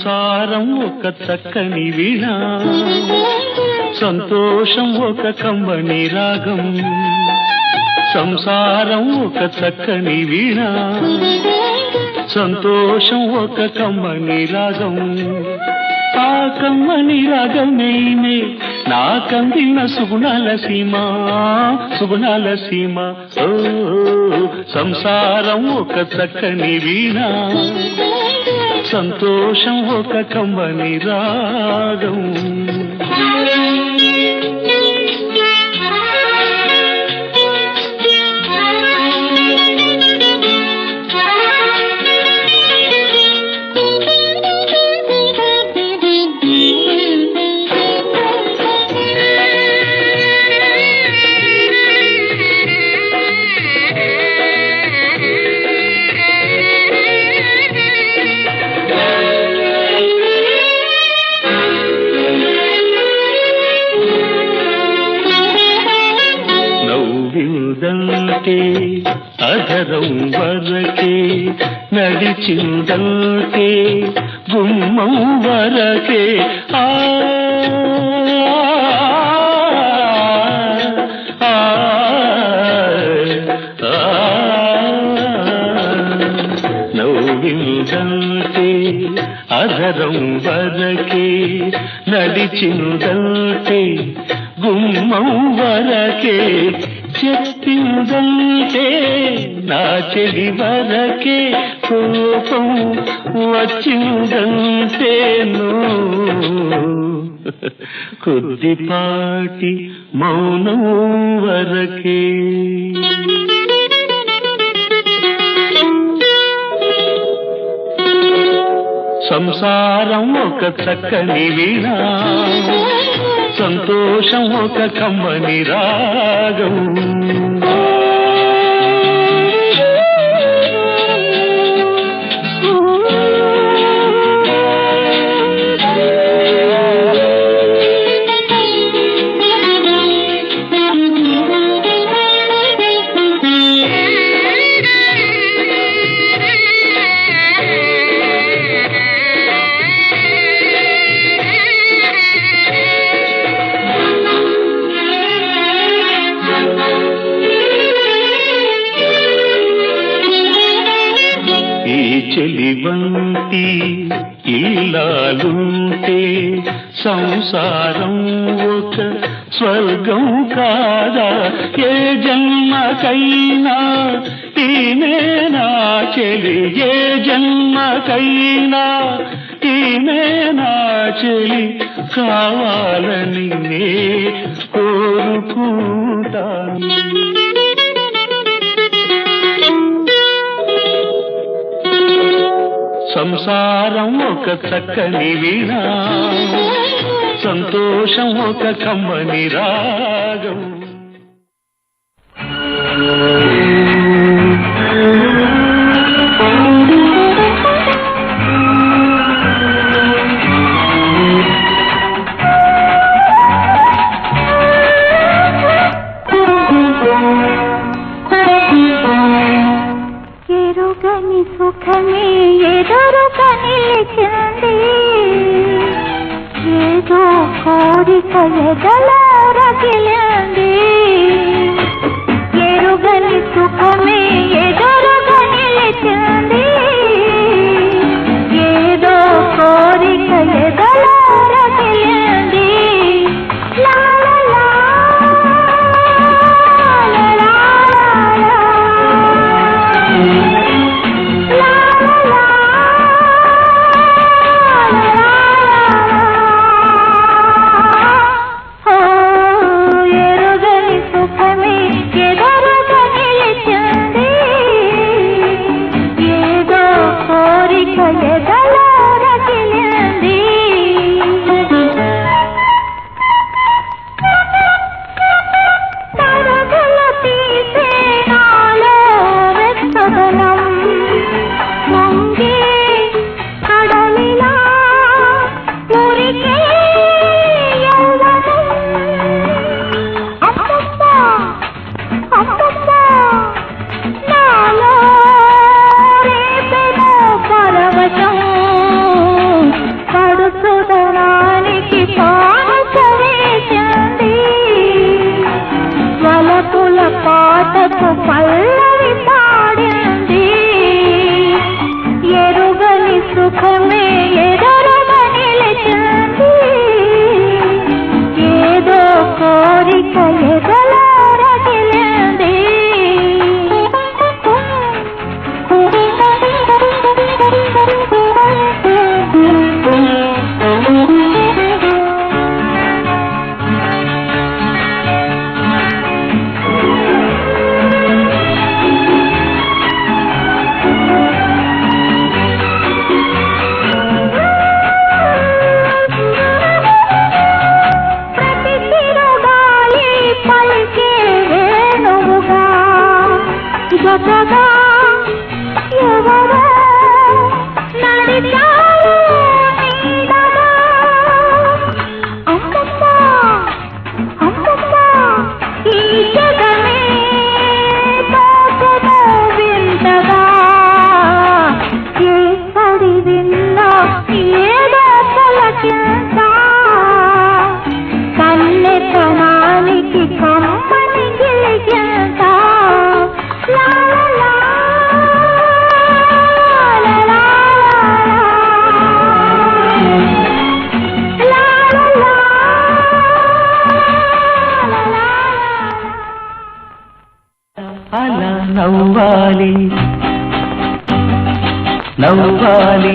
సంసారం ఒక చక్కని వీణ. సంతోషం ఒక కంబని రాగం. సంసారం ఒక చక్కని వీణ. సంతోషం ఒక కమ్మని రాగం. ఆ కమ్మని రాగమేనే నాకందిన సుగుణాల సీమ సుగుణాల సీమ. ఓ సంసారం ఒక చక్కని వీణ సంతోషం ఒక కమ్మని రాగం. అధరం వరకే నడిచిందంటే గుమ్మం వరకే. ఆ ఆ, నవ్విందంటే అధరం వరకే నడిచిందంటే గుమ్మం వరకే చెప్పిందంటే నా చెడి వరకే కోపం వచ్చిందంటేను కొద్దిపాటి మౌనం వరకే. సంసారం ఒక చక్కని వీణ సంతోషం ఒక కమ్మని రాగం. చెలివంతి చెలివంటి ఇల్లాలుంటే సంసారం ఒక స్వర్గం కాదా? ఏ జన్మకైనా ఈమె నా చెలి. ఏ జన్మకైనా ఈమె నా చెలి కావాలని నే సంసారం ఒక చక్కని వీణ సంతోషం ఒక కమ్మని రాగం.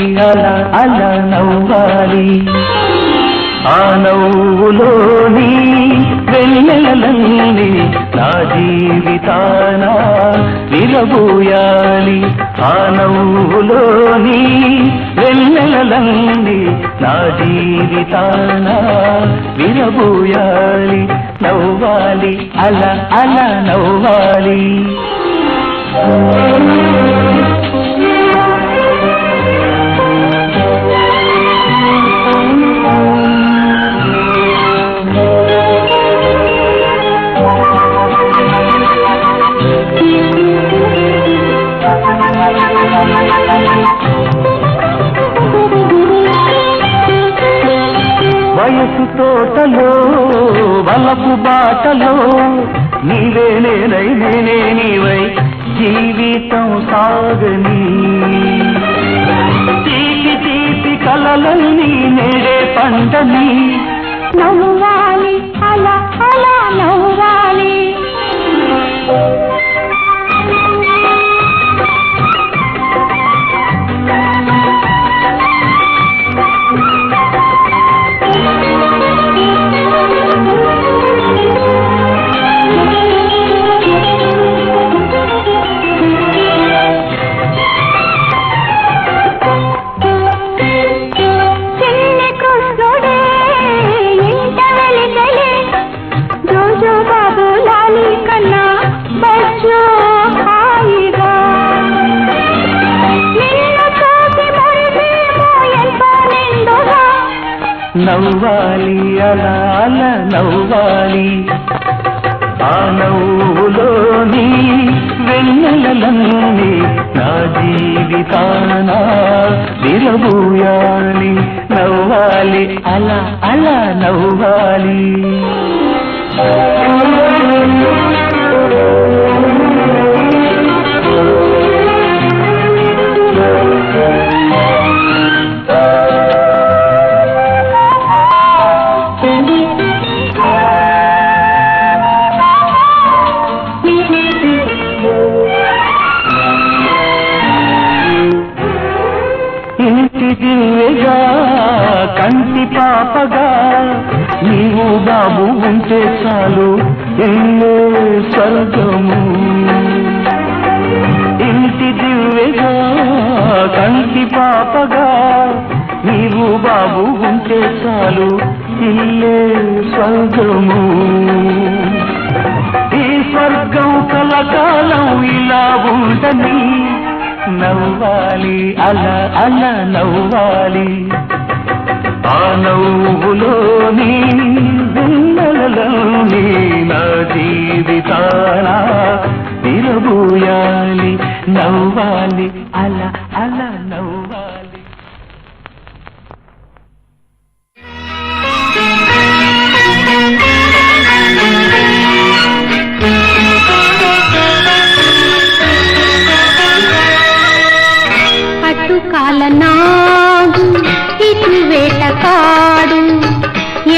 అలా అలా నవ్వాలి ఆ నవ్వులోని వెళ్ళలన్నీ నా జీవితాన నిలబోయాలి ఆ నవ్వులోని వెళ్ళలన్నీ నా జీవితాన విరబూయాలి. నవ్వాలి. అలా అలా నవ్వాలి. Thank you. తోటలో వలపు బాటలో నీవే నేనై నేనే నీవై జీవితం సాగని. తీపి తీపి కలలన్నీ నేడే పండని. నవ్వాలి అలా అలా నవ్వాలి. నవ్వాలి అలా అలా నవ్వాలి. ఆ నవ్వులోని వెన్నెలన్నీ నా జీవితాన విరబూయాలి. నవ్వాలి అలా అలా నవ్వాలి. ఇంటి పాపగా నీవు బాబు ఉంటే చాలు ఎన్నో స్వర్గము. ఇంటి దివ్యగా కంటి పాపగా నీవు బాబు ఉంటే చాలు ఇల్లే స్వర్గము. ఈ స్వర్గం కలకాలం ఇలా ఉండని నవ్వాలి అలా అలా నవ్వాలి. ఆ నవ్వులోని వెన్నెలలోని నా జీవితాన? నిలబూయాలి నవ్వాలి అలా అలా నవ్వాలి. అటు కాలనా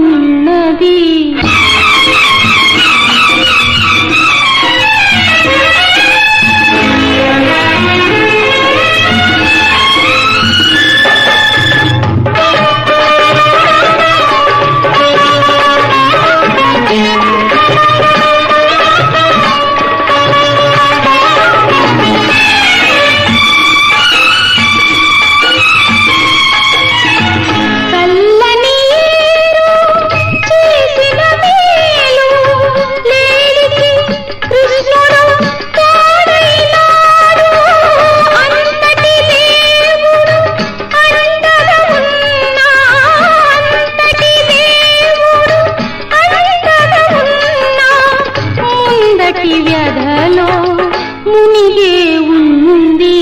美乐 కలలో మునిగే ఉంది.